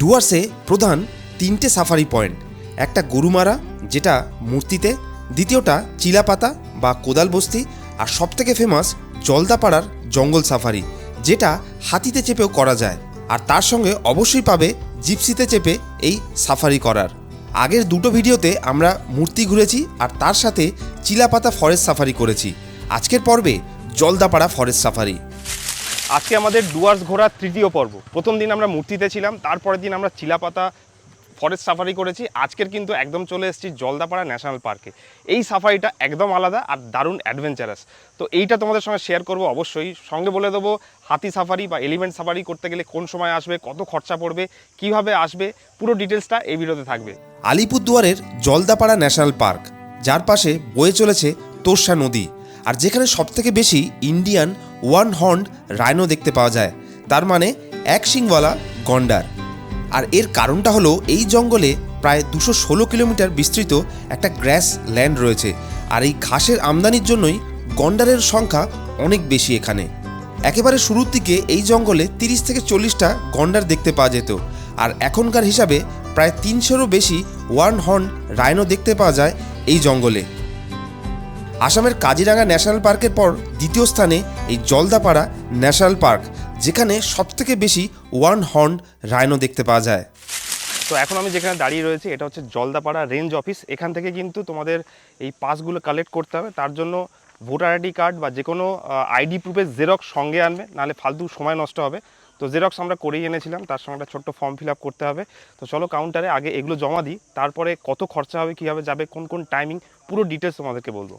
ডুয়ার্সে প্রধান তিনটে safari point, একটা গরুমারা, যেটা মূর্তিতে, দ্বিতীয়টা চিলাপাতা বা কোদাল বস্তি, আর সবথেকে ফেমাস জলদাপাড়ার জঙ্গল সাফারি, যেটা হাতিতে চেপেও করা যায়, আর তার সঙ্গে অবশ্যই পাবে জিপসিতে চেপে এই সাফারি করার। আগের দুটো ভিডিওতে আমরা মূর্তি ঘুরেছি, আর তার সাথে চিলাপাতা ফরেস্ট সাফারি করেছি। আজকের পর্বে জলদাপাড়া ফরেস্ট সাফারি। আজকে আমাদের ডুয়ার্স ঘোরার তৃতীয় পর্ব। প্রথম দিন আমরা মূর্তিতে ছিলাম, তারপরের দিন আমরা চিলাপাতা ফরেস্ট সাফারি করেছি। আজকের কিন্তু একদম চলে এসেছি জলদাপাড়া ন্যাশনাল পার্কে এই সাফারিটা একদম আলাদা আর দারুণ অ্যাডভেঞ্চারাস তো এইটা তোমাদের সঙ্গে শেয়ার করব অবশ্যই। সঙ্গে বলে দেবো, হাতি সাফারি বা এলিমেন্ট সাফারি করতে গেলে কোন সময় আসবে, কত খরচা পড়বে, কীভাবে আসবে, পুরো ডিটেলসটা এই ভিডিওতে থাকবে। আলিপুরদুয়ারের জলদাপাড়া ন্যাশনাল পার্ক যার পাশে বয়ে চলেছে তোরসা নদী। আর যেখানে সবথেকে বেশি ইন্ডিয়ান ওয়ান হর্ন রাইনো দেখতে পাওয়া যায়, তার মানে এক শিংওয়ালা গন্ডার। আর এর কারণটা হলো এই জঙ্গলে প্রায় দুশো ষোলো কিলোমিটার বিস্তৃত একটা গ্র্যাস ল্যান্ড রয়েছে, আর এই ঘাসের আমদানির জন্যই গন্ডারের সংখ্যা অনেক বেশি এখানে। একেবারে শুরুর দিকে এই জঙ্গলে তিরিশ থেকে চল্লিশটা গন্ডার দেখতে পাওয়া যেত, আর এখনকার হিসাবে প্রায় তিনশোরও বেশি ওয়ান হর্ন রাইনো দেখতে পাওয়া যায় এই জঙ্গলে। আসামের কাজিরাঙ্গা ন্যাশনাল পার্কের পর দ্বিতীয় স্থানে এই জলদাপাড়া ন্যাশনাল পার্ক, যেখানে সবথেকে বেশি ওয়ান হর্ন রাইনো দেখতে পাওয়া যায়। তো এখন আমি যেখানে দাঁড়িয়ে রয়েছি, এটা হচ্ছে জলদাপাড়া রেঞ্জ অফিস। এখান থেকে কিন্তু তোমাদের এই পাসগুলো কালেক্ট করতে হবে। তার জন্য ভোটার আইডি কার্ড বা যে কোনো আইডি প্রুফের জেরক্স সঙ্গে আনবে, নাহলে ফালতু সময় নষ্ট হবে। তো জেরক্স আমরা করেই এনেছিলাম, তার সঙ্গে একটা ছোট্ট ফর্ম ফিল করতে হবে। তো চলো কাউন্টারে আগে এগুলো জমা দিই, তারপরে কত খরচা হবে, কীভাবে যাবে, কোন কোন টাইমিং পুরো ডিটেলস তোমাদেরকে বলব।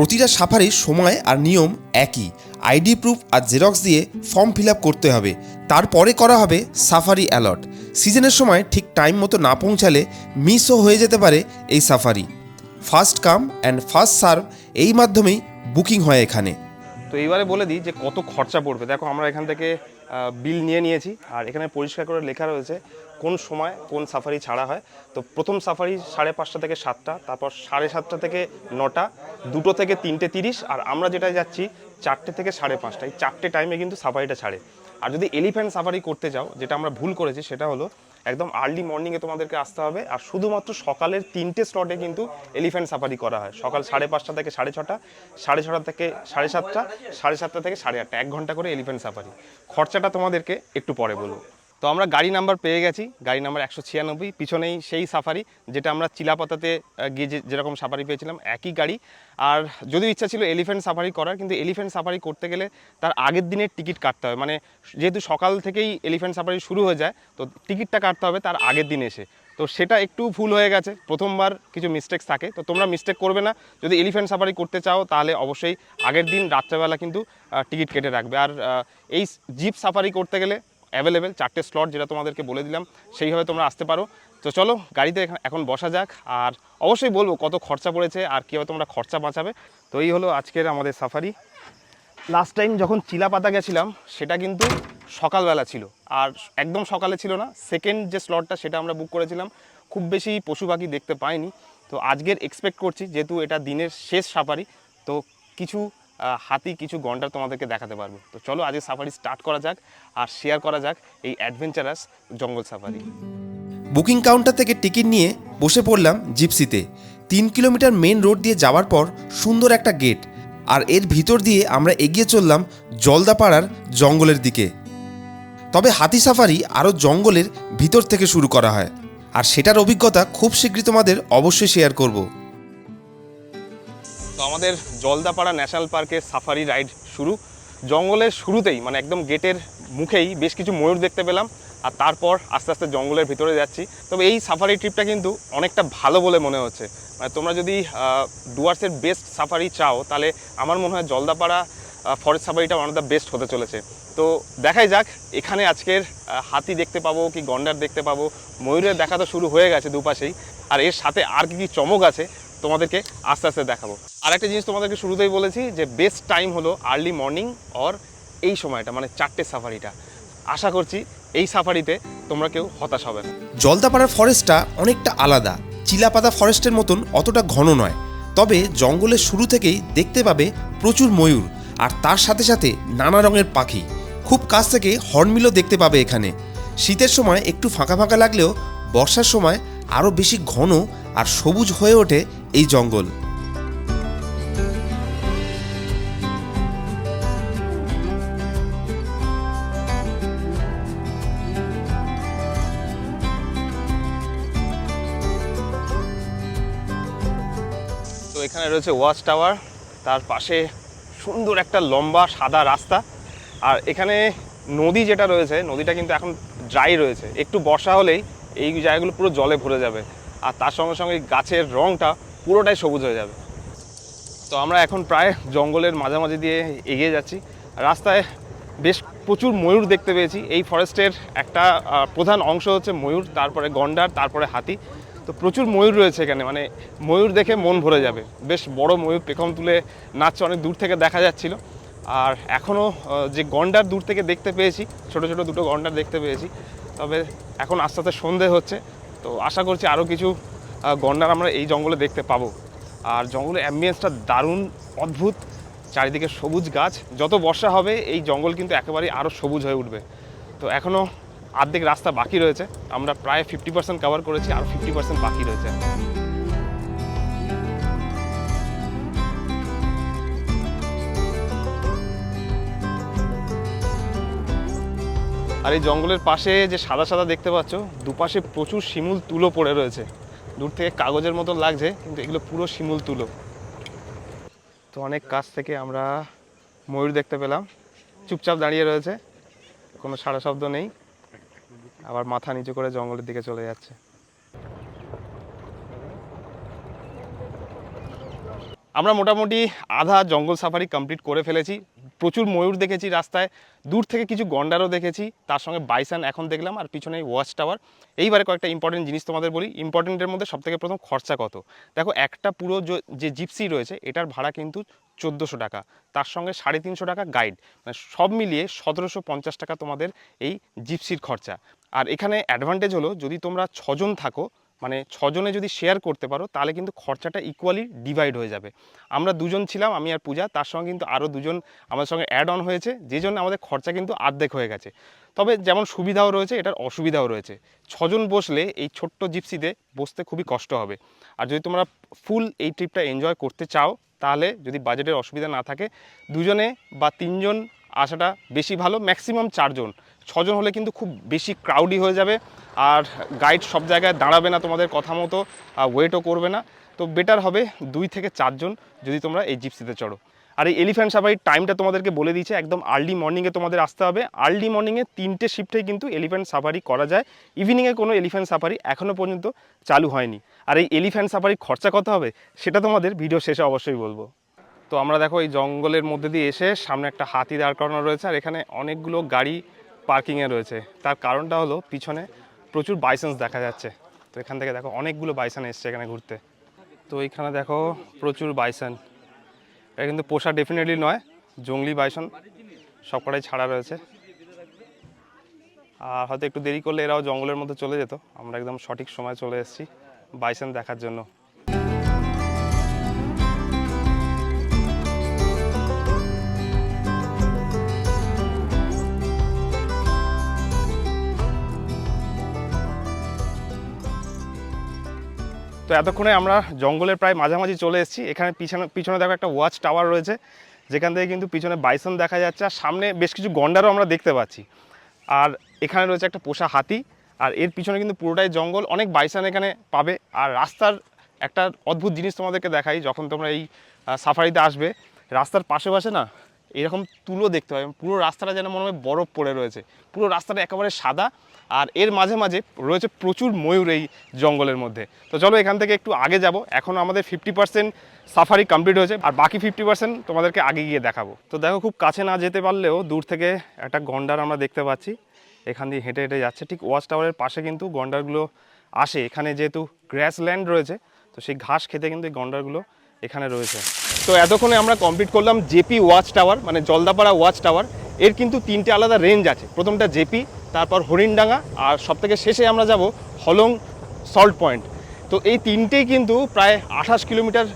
প্রতিটা সাফারির সময় আর নিয়ম একই। আইডি প্রুফ আর জেরক্স দিয়ে ফর্ম ফিল করতে হবে। তারপরে করা হবে সাফারি অ্যালট সিজনের সময় ঠিক টাইম মতো না পৌঁছালে মিসও হয়ে যেতে পারে এই safari. First come and first serve এই মাধ্যমেই বুকিং হয় এখানে। তো এইবারে বলে দিই যে কত খরচা পড়বে। দেখো আমরা এখান থেকে বিল নিয়ে নিয়েছি আর এখানে পরিষ্কার করে লেখা রয়েছে কোন সময় কোন সাফারি ছাড়া হয়। তো প্রথম সাফারি সাড়ে পাঁচটা থেকে সাতটা, তারপর সাড়ে সাতটা থেকে নটা, দুটো থেকে তিনটে তিরিশ আর আমরা যেটা যাচ্ছি চারটে থেকে সাড়ে পাঁচটা। এই চারটে টাইমে কিন্তু সাফারিটা ছাড়ে। আর যদি এলিফ্যান্ট সাফারি করতে যাও, যেটা আমরা ভুল করেছি সেটা হলো একদম আর্লি মর্নিংয়ে তোমাদেরকে আসতে হবে। আর শুধুমাত্র সকালের তিনটে স্লটে কিন্তু এলিফ্যান্ট সাফারি করা হয়। সকাল সাড়ে পাঁচটা থেকে সাড়ে ছটা সাড়ে ছটা থেকে সাড়ে সাতটা সাড়ে সাতটা থেকে সাড়ে আটটা, এক ঘণ্টা করে এলিফ্যান্ট সাফারি খরচাটা তোমাদেরকে একটু পরে বলব। তো আমরা গাড়ি নাম্বার পেয়ে গেছি, গাড়ি নাম্বার একশো ছিয়ানব্বই, পিছনেই সেই সাফারি যেটা আমরা চিলাপাতাতে গিয়ে যে- যেরকম সাফারি পেয়েছিলাম, একই গাড়ি। আর যদি ইচ্ছা ছিল এলিফ্যান্ট সাফারি করার, কিন্তু এলিফ্যান্ট সাফারি করতে গেলে তার আগের দিনের টিকিট কাটতে হবে। মানে যেহেতু সকাল থেকেই এলিফ্যান্ট সাফারি শুরু হয়ে যায়, তো টিকিটটা কাটতে হবে তার আগের দিন এসে। তো সেটা একটু ভুল হয়ে গেছে, প্রথমবার কিছু মিস্টেক থাকে। তো তোমরা মিস্টেক করবে না, যদি এলিফ্যান্ট সাফারি করতে চাও তাহলে অবশ্যই আগের দিন রাত্রেবেলা কিন্তু টিকিট কেটে রাখবে। আর এই জিপ সাফারি করতে গেলে অ্যাভেলেবেল চারটে স্লট যেটা তোমাদেরকে বলে দিলাম, সেইভাবে তোমরা আসতে পারো। তো চলো, গাড়িতে এখন বসা যাক, আর অবশ্যই বলব কত খরচা পড়েছে আর কীভাবে তোমরা খরচা বাঁচাবে। তো এই হলো আজকের আমাদের সাফারি লাস্ট টাইম যখন চিলাপাতা গেছিলাম, সেটা কিন্তু সকালবেলা ছিল। আর একদম সকালে ছিল না সেকেন্ড যে স্লটটা সেটা আমরা বুক করেছিলাম। খুব বেশি পশু পাখি দেখতে পাইনি। তো আজকের এক্সপেক্ট করছি, যেহেতু এটা দিনের শেষ সাফারি তো কিছু হাতি কিছু গন্ডার তোমাদেরকে দেখাতে পারব। তো চলো আজকে সাফারি স্টার্ট করা যাক আর শেয়ার করা যাক এই adventurous jungle safari booking counter থেকে টিকিট নিয়ে বসে পড়লাম জিপসিতে তিন কিলোমিটার মেন রোড দিয়ে যাওয়ার পর সুন্দর একটা গেট আর এর ভিতর দিয়ে আমরা এগিয়ে চললাম জলদাপাড়ার জঙ্গলের দিকে। তবে হাতি সাফারি আরও জঙ্গলের ভিতর থেকে শুরু করা হয়। আর সেটার অভিজ্ঞতা খুব শীঘ্রই তোমাদের অবশ্যই শেয়ার করব। তো আমাদের জলদাপাড়া ন্যাশনাল পার্কের সাফারি রাইড শুরু। জঙ্গলের শুরুতেই মানে একদম গেটের মুখেই বেশ কিছু ময়ূর দেখতে পেলাম আর তারপর আস্তে আস্তে জঙ্গলের ভিতরে যাচ্ছি। তবে এই সাফারি ট্রিপটা কিন্তু অনেকটা ভালো বলে মনে হচ্ছে। মানে তোমরা যদি ডুয়ার্সের বেস্ট সাফারি চাও, তাহলে আমার মনে হয় জলদাপাড়া ফরেস্ট সাফারিটা ওয়ান অফ দ্য বেস্ট হতে চলেছে। তো দেখাই যাক, এখানে আজকের হাতি দেখতে পাবো কি গন্ডার দেখতে পাবো। ময়ূরের দেখা তো শুরু হয়ে গেছে দুপাশেই। আর এর সাথে আর কি কি চমক আছে তোমাদেরকে আস্তে আস্তে দেখাবো। আর একটা জিনিস তোমাদেরকে শুরুতেই বলেছি যে বেস্ট টাইম হলো আর্লি মর্নিং অর এই সময়টা মানে চারটে সাফারিটা আশা করছি এই সাফারিতে তোমরা কেউ হতাশ হবে না। জলদাপাড়ার ফরেস্টটা অনেকটা আলাদা। চিলাপাতা ফরেস্টের মতন অতটা ঘন নয়। তবে জঙ্গলের শুরু থেকেই দেখতে পাবে প্রচুর ময়ূর আর তার সাথে সাথে নানা রঙের পাখি। খুব কাছ থেকে হর্নমিলও দেখতে পাবে এখানে। শীতের সময় একটু ফাঁকা ফাঁকা লাগলেও বর্ষার সময় আরও বেশি ঘন আর সবুজ হয়ে ওঠে এই জঙ্গল। তো এখানে রয়েছে ওয়াচ টাওয়ার, তার পাশে সুন্দর একটা লম্বা সাদা রাস্তা। আর এখানে নদী যেটা রয়েছে, নদীটা কিন্তু এখন ড্রাই রয়েছে। একটু বর্ষা হলেই এই জায়গাগুলো পুরো জলে ভরে যাবে। আর তার সঙ্গে সঙ্গে গাছের রংটা পুরোটাই সবুজ হয়ে যাবে। তো আমরা এখন প্রায় জঙ্গলের মাঝামাঝি দিয়ে এগিয়ে যাচ্ছি। রাস্তায় বেশ প্রচুর ময়ূর দেখতে পেয়েছি। এই ফরেস্টের একটা প্রধান অংশ হচ্ছে ময়ূর, তারপরে গন্ডার, তারপরে হাতি। তো প্রচুর ময়ূর রয়েছে এখানে মানে ময়ূর দেখে মন ভরে যাবে। বেশ বড় ময়ূর, পেখম তুলে নাচছে, অনেক দূর থেকে দেখা যাচ্ছিল। আর এখনও যে গন্ডার দূর থেকে দেখতে পেয়েছি, ছোট ছোট দুটো গন্ডার দেখতে পেয়েছি। তবে এখন আস্তে আস্তে সন্ধে হচ্ছে। তো আশা করছি আরও কিছু গন্ডার আমরা এই জঙ্গলে দেখতে পাবো। আর জঙ্গলের অ্যাম্বিয়েন্সটা দারুণ, অদ্ভুত, চারিদিকে সবুজ গাছ। যত বর্ষা হবে, এই জঙ্গল কিন্তু একেবারেই আরও সবুজ হয়ে উঠবে। তো এখনও আর্ধেক রাস্তা বাকি রয়েছে। আমরা প্রায় ফিফটি পার্সেন্ট কভার করেছি, আর ফিফটি পার্সেন্ট বাকি রয়েছে। আর এই জঙ্গলের পাশে যে সাদা সাদা দেখতে পাচ্ছ, দুপাশে প্রচুর শিমুল তুলো পড়ে রয়েছে। দূর থেকে কাগজের মতো লাগছে, কিন্তু এগুলো পুরো শিমুল তুলো। তো অনেক কাছ থেকে আমরা ময়ূর দেখতে পেলাম। চুপচাপ দাঁড়িয়ে রয়েছে, কোনো সাড়া শব্দ নেই। আবার মাথা নিচু করে জঙ্গলের দিকে চলে যাচ্ছে। আমরা মোটামুটি আধা জঙ্গল সাফারি কমপ্লিট করে ফেলেছি। প্রচুর ময়ূর দেখেছি রাস্তায়। দূর থেকে কিছু গন্ডারও দেখেছি। তার সঙ্গে বাইসান এখন দেখলাম আর পিছনে ওয়াচ টাওয়ার। এইবারে কয়েকটা ইম্পর্টেন্ট জিনিস তোমাদের বলি। ইম্পর্টেন্টের মধ্যে সবথেকে প্রথম খরচা কত? দেখো, একটা পুরো যে জিপসি রয়েছে, এটার ভাড়া কিন্তু চোদ্দোশো টাকা। তার সঙ্গে সাড়ে তিনশো টাকা গাইড মানে সব মিলিয়ে সতেরোশো পঞ্চাশ টাকা তোমাদের এই জিপসির খরচা। আর এখানে অ্যাডভান্টেজ হলো, যদি তোমরা ছজন থাকো মানে ছজনে যদি শেয়ার করতে পারো, তাহলে কিন্তু খরচাটা ইকুয়ালি ডিভাইড হয়ে যাবে। আমরা দুজন ছিলাম, আমি আর পূজা, তার সঙ্গে কিন্তু আরও দুজন আমাদের সঙ্গে অ্যাড অন হয়েছে যে জন্য আমাদের খরচা কিন্তু অর্ধেক হয়ে গেছে। তবে যেমন সুবিধাও রয়েছে, এটার অসুবিধাও রয়েছে। ছজন বসলে এই ছোট্ট জিপসিতে বসতে খুবই কষ্ট হবে। আর যদি তোমরা ফুল এই ট্রিপটা এনজয় করতে চাও, তাহলে যদি বাজেটের অসুবিধা না থাকে, দুজনে বা তিনজন আসাটা বেশি ভালো ম্যাক্সিমাম চারজন। ছজন হলে কিন্তু খুব বেশি ক্রাউডি হয়ে যাবে। আর গাইড সব জায়গায় দাঁড়াবে না তোমাদের কথা মতো ওয়েটও করবে না। তো বেটার হবে দুই থেকে চারজন যদি তোমরা এই জিপসিতে চড়ো। আর এই এলিফ্যান্ট সাফারির টাইমটা তোমাদেরকে বলে দিয়েছে, একদম আর্লি মর্নিংয়ে তোমাদের আসতে হবে। আর্লি মর্নিংয়ে তিনটে শিফটেই কিন্তু এলিফ্যান্ট সাফারি করা যায়। ইভিনিংয়ে কোনো এলিফ্যান্ট সাফারি এখনও পর্যন্ত চালু হয়নি। আর এই এলিফ্যান্ট সাফারির খরচা কত হবে, সেটা তোমাদের ভিডিও শেষে অবশ্যই বলব। তো আমরা দেখো এই জঙ্গলের মধ্যে দিয়ে এসে সামনে একটা হাতি দাঁড় করানো রয়েছে, আর এখানে অনেকগুলো গাড়ি পার্কিংয়ে রয়েছে। তার কারণটা হলো পিছনে প্রচুর বাইসেন্স দেখা যাচ্ছে। তো এখান থেকে দেখো অনেকগুলো বাইসান এসছে এখানে ঘুরতে। তো এইখানে দেখো প্রচুর বাইসান এটা কিন্তু পোষা ডেফিনেটলি নয়, জঙ্গলি বাইসন সবকটাই ছাড়া রয়েছে। আর হয়তো একটু দেরি করলে এরাও জঙ্গলের মধ্যে চলে যেত। আমরা একদম সঠিক সময় চলে এসেছি বাইসন দেখার জন্য। তো এতক্ষণে আমরা জঙ্গলের প্রায় মাঝামাঝি চলে এসেছি। এখানে পিছনে পিছনে দেখো একটা ওয়াচ টাওয়ার রয়েছে, যেখান থেকে কিন্তু পিছনে বাইসন দেখা যাচ্ছে আর সামনে বেশ কিছু গন্ডারও আমরা দেখতে পাচ্ছি। আর এখানে রয়েছে একটা পোষা হাতি, আর এর পিছনে কিন্তু পুরোটাই জঙ্গল। অনেক বাইসন এখানে পাবে। আর রাস্তার একটা অদ্ভুত জিনিস তোমাদেরকে দেখাই, যখন তোমরা এই সাফারিতে আসবে, রাস্তার পাশে পাশে না এরকম তুলো দেখতে পাবে পুরো রাস্তাটা যেন মনে হয় বরফ পড়ে রয়েছে। পুরো রাস্তাটা একেবারে সাদা আর এর মাঝে মাঝে রয়েছে প্রচুর ময়ূর এই জঙ্গলের মধ্যে। তো চলো এখান থেকে একটু আগে যাব। এখন আমাদের ফিফটি পার্সেন্ট সাফারি কমপ্লিট হয়েছে আর বাকি ফিফটি পার্সেন্ট তোমাদেরকে আগে গিয়ে দেখাবো। তো দেখো খুব কাছে না যেতে পারলেও দূর থেকে একটা গন্ডার আমরা দেখতে পাচ্ছি। এখান দিয়ে হেঁটে হেঁটে যাচ্ছে। ঠিক ওয়াচ টাওয়ারের পাশে কিন্তু গন্ডারগুলো আসে। এখানে যেহেতু গ্র্যাস ল্যান্ড রয়েছে, তো সেই ঘাস খেতে কিন্তু এই গন্ডারগুলো এখানে রয়েছে। তো এতক্ষণে আমরা কমপ্লিট করলাম জেপি ওয়াচ টাওয়ার মানে জলদাপাড়া ওয়াচ টাওয়ার। এর কিন্তু তিনটে আলাদা রেঞ্জ আছে। প্রথমটা জেপি, তারপর হরিণডাঙ্গা, আর সবথেকে শেষে আমরা যাব হলং সল্ট পয়েন্ট তো এই তিনটেই কিন্তু প্রায় আঠাশ কিলোমিটার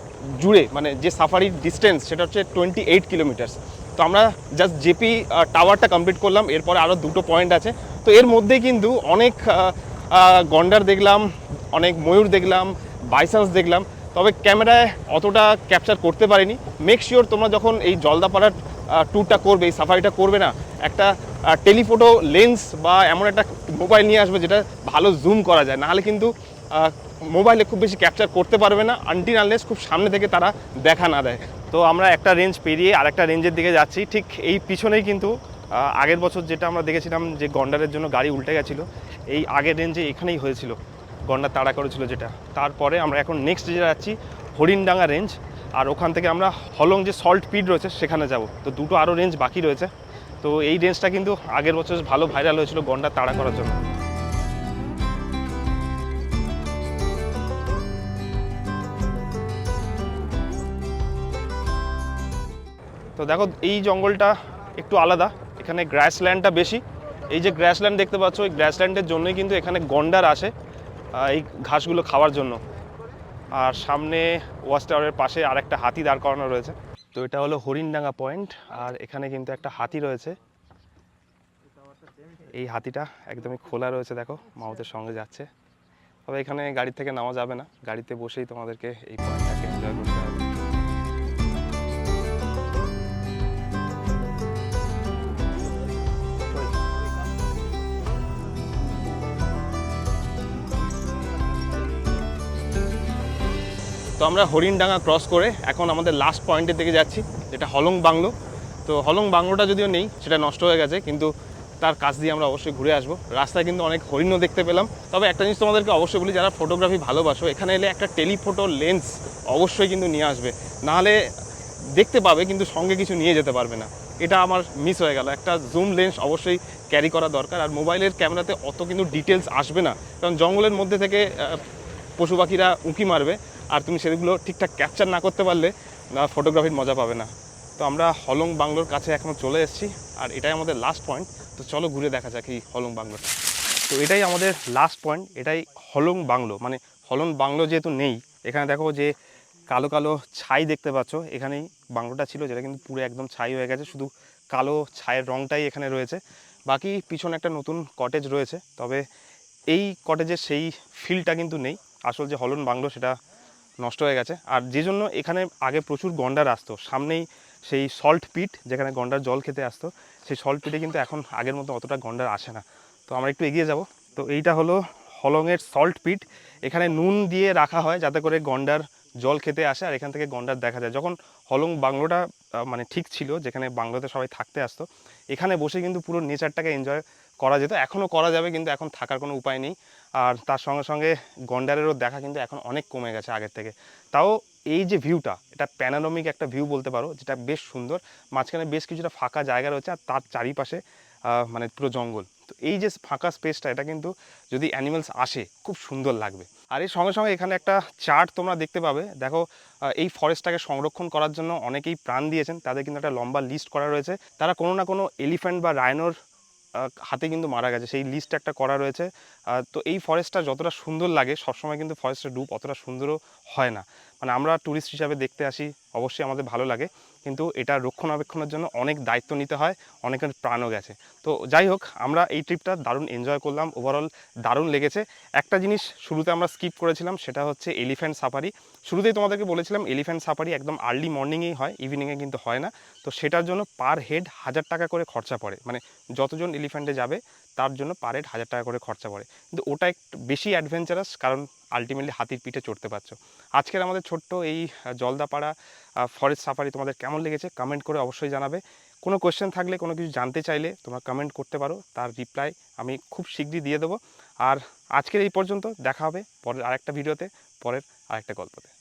জুড়ে মানে যে সাফারির ডিস্টেন্স সেটা হচ্ছে টোয়েন্টি এইট কিলোমিটার্স তো আমরা জাস্ট জেপি টাওয়ারটা কমপ্লিট করলাম, এরপরে আরও দুটো পয়েন্ট আছে। তো এর মধ্যে কিন্তু অনেক গন্ডার দেখলাম, অনেক ময়ূর দেখলাম বাইসান্স দেখলাম। তবে ক্যামেরায় অতটা ক্যাপচার করতে পারিনি। মেক শিওর তোমরা যখন এই জলদাপাড়ার ট্যুরটা করবে, এই সাফারিটা করবে না, একটা টেলিফোটো লেন্স বা এমন একটা মোবাইল নিয়ে আসবে যেটা ভালো জুম করা যায়। নাহলে কিন্তু মোবাইলে খুব বেশি ক্যাপচার করতে পারবে না। আনটিন আনলেস খুব সামনে থেকে তারা দেখা না দেয়। তো আমরা একটা রেঞ্জ পেরিয়ে আর একটা রেঞ্জের দিকে যাচ্ছি। ঠিক এই পিছনেই কিন্তু আগের বছর যেটা আমরা দেখেছিলাম যে গন্ডারের জন্য গাড়ি উল্টে গেছিল, এই আগের রেঞ্জে এখানেই হয়েছিল। গন্ডার তাড়া করেছিল যেটা। তারপরে আমরা এখন নেক্সট যে যাচ্ছি, হরিণডাঙ্গা রেঞ্জ আর ওখান থেকে আমরা হলং যে সল্ট পিড রয়েছে সেখানে যাব। তো দুটো আরও রেঞ্জ বাকি রয়েছে। তো এই রেঞ্জটা কিন্তু আগের বছর ভালো ভাইরাল হয়েছিল গন্ডার তাড়া করার জন্য। তো দেখো, এই জঙ্গলটা একটু আলাদা। এখানে গ্রাসল্যান্ডটা বেশি। এই যে গ্রাসল্যান্ড দেখতে পাচ্ছ, ওই গ্রাসল্যান্ডের জন্যই কিন্তু এখানে গন্ডার আসে। এই ঘাসগুলো খাওয়ার জন্য। আর সামনে ওয়াচ টাওয়ারের পাশে আর একটা হাতি দাঁড় করানো রয়েছে। তো এটা হলো হরিণডাঙ্গা পয়েন্ট, আর এখানে কিন্তু একটা হাতি রয়েছে। এই হাতিটা একদমই খোলা রয়েছে, দেখো মাউথের সঙ্গে যাচ্ছে। তবে এখানে গাড়ি থেকে নামা যাবে না, গাড়িতে বসেই তোমাদেরকে এই পয়েন্টটাকে এনজয় করতে আমরা হরিণডাঙ্গা ক্রস করে এখন আমাদের লাস্ট পয়েন্টের দিকে যাচ্ছি, যেটা হলং বাংলো। তো হলং বাংলোটা যদিও নেই, সেটা নষ্ট হয়ে গেছে, কিন্তু তার কাছ দিয়ে আমরা অবশ্যই ঘুরে আসব। রাস্তায় কিন্তু অনেক হরিণও দেখতে পেলাম। তবে একটা জিনিস তোমাদেরকে অবশ্যই বলি, যারা ফটোগ্রাফি ভালোবাসো, এখানে এলে একটা টেলিফোটো লেন্স অবশ্যই কিন্তু নিয়ে আসবে। নাহলে দেখতে পাবে, কিন্তু সঙ্গে কিছু নিয়ে যেতে পারবে না। এটা আমার মিস হয়ে গেল। একটা জুম লেন্স অবশ্যই ক্যারি করা দরকার, আর মোবাইলের ক্যামেরাতে অত কিন্তু ডিটেলস আসবে না। কারণ জঙ্গলের মধ্যে থেকে পশু পাখিরা উঁকি মারবে। আর তুমি সেগুলো ঠিকঠাক ক্যাপচার না করতে পারলে ফটোগ্রাফির মজা পাবে না। তো আমরা হলং বাংলোর কাছে এখন চলে এসেছি আর এটাই আমাদের লাস্ট পয়েন্ট তো চলো ঘুরে দেখা যাক এই হলং বাংলোটা। তো এটাই আমাদের লাস্ট পয়েন্ট এটাই হলং বাংলো। মানে হলং বাংলো যেহেতু নেই, এখানে দেখো যে কালো কালো ছাই দেখতে পাচ্ছ। এখানেই বাংলোটা ছিল, যেটা কিন্তু পুরো একদম ছাই হয়ে গেছে। শুধু কালো ছায়ের রংটাই এখানে রয়েছে। বাকি পিছনে একটা নতুন কটেজ রয়েছে। তবে এই কটেজের সেই ফিলটা কিন্তু নেই। আসল যে হলন বাংলো, সেটা নষ্ট হয়ে গেছে। আর যে জন্য এখানে আগে প্রচুর গন্ডার আসতো। সামনেই সেই সল্ট পিট যেখানে গন্ডার জল খেতে আসতো, সেই সল্ট পিটে কিন্তু এখন আগের মতো অতটা গন্ডার আসে না। তো আমরা একটু এগিয়ে যাব। তো এইটা হলো হলংয়ের সল্ট পিট এখানে নুন দিয়ে রাখা হয় যাতে করে গন্ডার জল খেতে আসে আর এখান থেকে গন্ডার দেখা যায়। যখন হলং বাংলোটা মানে ঠিক ছিল, যেখানে বাংলোতে সবাই থাকতে আসতো, এখানে বসে কিন্তু পুরো নেচারটাকে এনজয় করা যেত। এখনও করা যাবে কিন্তু এখন থাকার কোনো উপায় নেই। আর তার সঙ্গে সঙ্গে গন্ডারেরও দেখা কিন্তু এখন অনেক কমে গেছে আগের থেকে। তাও এই যে ভিউটা এটা প্যানারমিক একটা ভিউ বলতে পারো, যেটা বেশ সুন্দর। মাঝখানে বেশ কিছুটা ফাঁকা জায়গা রয়েছে আর তার চারিপাশে মানে পুরো জঙ্গল। তো এই যে ফাঁকা স্পেসটা এটা কিন্তু যদি অ্যানিমেলস আসে, খুব সুন্দর লাগবে। আর এর সঙ্গে সঙ্গে এখানে একটা চার্ট তোমরা দেখতে পাবে। দেখো এই ফরেস্টটাকে সংরক্ষণ করার জন্য অনেকেই প্রাণ দিয়েছেন। তাদের কিন্তু একটা লম্বা লিস্ট করা রয়েছে। তারা কোনো না কোনো এলিফ্যান্ট বা রায়নোর হাতে কিন্তু মারা গেছে। সেই লিস্ট একটা করা রয়েছে। তো এই ফরেস্টটা যতটা সুন্দর লাগে, সবসময় কিন্তু ফরেস্টের ডুব অতটা সুন্দরও হয় না। মানে আমরা ট্যুরিস্ট হিসাবে দেখতে আসি, অবশ্যই আমাদের ভালো লাগে। কিন্তু এটা রক্ষণাবেক্ষণের জন্য অনেক দায়িত্ব নিতে হয়, অনেকের প্রাণও গেছে। তো যাই হোক, আমরা এই ট্রিপটা দারুণ এনজয় করলাম। ওভারঅল দারুণ লেগেছে। একটা জিনিস শুরুতে আমরা স্কিপ করেছিলাম, সেটা হচ্ছে এলিফ্যান্ট সাফারি শুরুতেই তোমাদেরকে বলেছিলাম এলিফ্যান্ট সাফারি একদম আর্লি মর্নিংয়েই হয় ইভিনিংয়ে কিন্তু হয় না। তো সেটার জন্য পার হেড হাজার টাকা করে খরচা পড়ে। মানে যতজন এলিফ্যান্টে যাবে তার জন্য পার হেড হাজার টাকা করে খরচা পড়ে। কিন্তু ওটা একটু বেশি অ্যাডভেঞ্চারাস কারণ আলটিমেটলি হাতির পিঠে চড়তে পারছ। আজকের আমাদের ছোট্ট এই জলদাপাড়া ফরেস্ট সাফারি তোমাদের কেমন লেগেছে কমেন্ট করে অবশ্যই জানাবে। কোনো কোয়েশ্চেন থাকলে, কোনো কিছু জানতে চাইলে তোমরা কমেন্ট করতে পারো, তার রিপ্লাই আমি খুব শীঘ্রই দিয়ে দেবো। আর আজকের এই পর্যন্ত দেখা হবে পরের আরেকটা ভিডিওতে পরের আরেকটা গল্পতে।